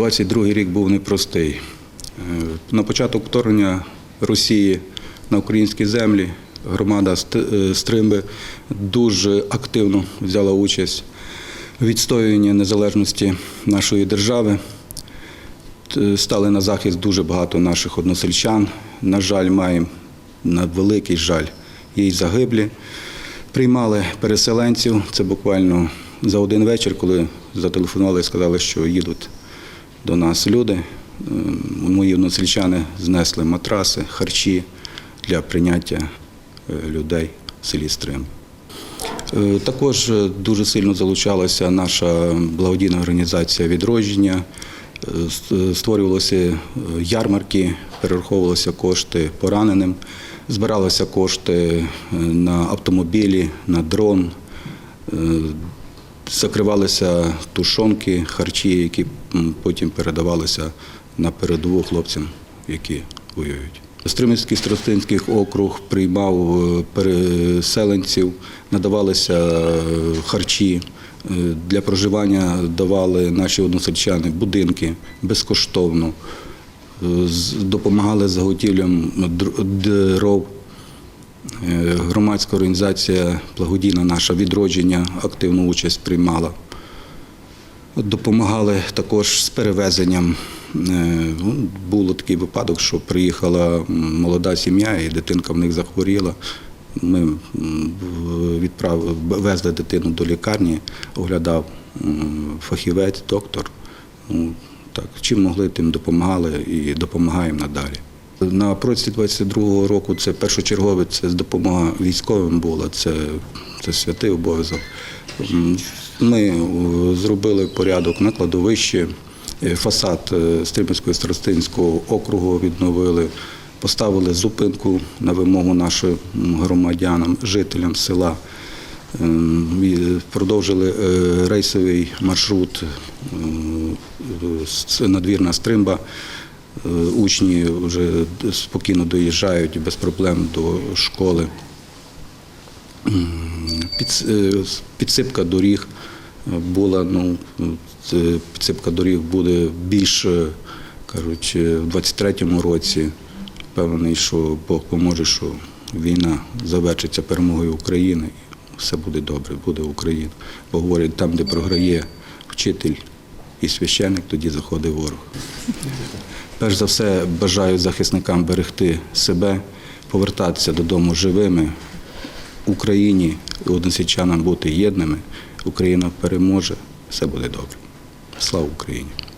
22 рік був непростий. Е, На початок вторгнення Росії на українські землі громада е, Стримби дуже активно взяла участь у відстоюванні незалежності нашої держави. Стали на захист дуже багато наших односельчан. На жаль, маємо на великий жаль є й загиблі. Приймали переселенців. Це буквально за один вечір, коли зателефонували і сказали, що їдуть до нас люди. Ем, Мої односельчани знесли матраси, харчі для прийняття е, людей в селі Стрим. Е, Також е, дуже сильно залучалася наша благодійна організація відродження. Створювалися ярмарки, перераховувалися кошти пораненим, збиралися кошти на автомобілі, на дрон, закривалися тушонки, харчі, які потім передавалися на передову хлопцям, які воюють. Стримівський Страстинський округ приймав е, переселенців, надавалися е, харчі. Е, Для проживання давали наші односельчани будинки безкоштовно, допомагали заготівлям дров. Е, Громадська організація благодійна наша відродження активну участь приймала. Допомагали також з перевезенням. Е, ну, Було такий випадок, що приїхала молода сім'я і дитинка в них захворіла. Ми відправили, везли дитину до лікарні, оглядав фахівець, доктор. Ну, так, чим могли, тим допомагали і допомагаємо надалі. На протязі 22-го року це першочергове, це допомога військовим була, це, це святий обов'язок. Ми е, зробили порядок на кладовищі, е, фасад е, Стрімського Старостинського округу відновили, поставили зупинку на вимогу нашим громадянам, жителям села. Продовжили рейсовий маршрут надвірна стримба. Е, Учні вже спокійно доїжджають без проблем до школи. Е, Підсипка доріг була, ну, підсипка доріг буде більше, кажуть, в 23-му році. Впевнений, що Бог поможе, що війна завершиться перемогою України все буде добре, буде Україна. Бо говорять, там, де програє вчитель і священик тоді заходить ворог. Перш за все, бажаю захисникам берегти себе, повертатися додому живими, Україні і односельчанам бути єдними. Україна переможе, все буде добре. Слава Україні!